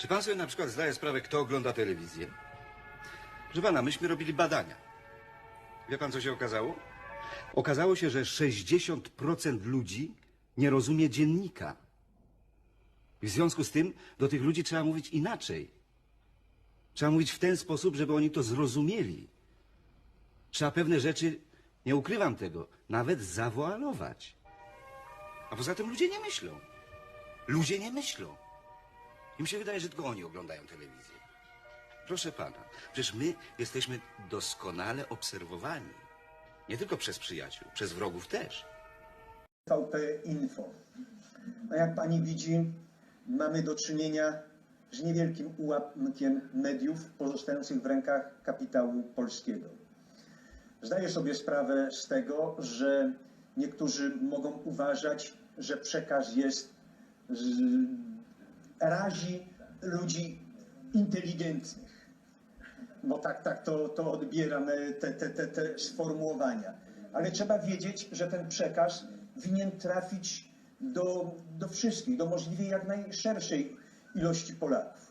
Czy pan sobie na przykład zdaje sprawę, kto ogląda telewizję? Proszę pana, myśmy robili badania. Wie pan, co się okazało? Okazało się, że 60% ludzi nie rozumie dziennika. I w związku z tym do tych ludzi trzeba mówić inaczej. Trzeba mówić w ten sposób, żeby oni to zrozumieli. Trzeba pewne rzeczy, nie ukrywam tego, nawet zawoalować. A poza tym ludzie nie myślą. Ludzie nie myślą. Im się wydaje, że tylko oni oglądają telewizję. Proszę pana, przecież my jesteśmy doskonale obserwowani. Nie tylko przez przyjaciół, przez wrogów też. VP Info. No jak pani widzi, mamy do czynienia z niewielkim ułamkiem mediów pozostających w rękach kapitału polskiego. Zdaję sobie sprawę z tego, że niektórzy mogą uważać, że przekaz jest razi ludzi inteligentnych. Bo tak, tak to, to odbieram te, te, te, te sformułowania. Ale trzeba wiedzieć, że ten przekaz winien trafić do, do wszystkich, do możliwie jak najszerszej ilości Polaków.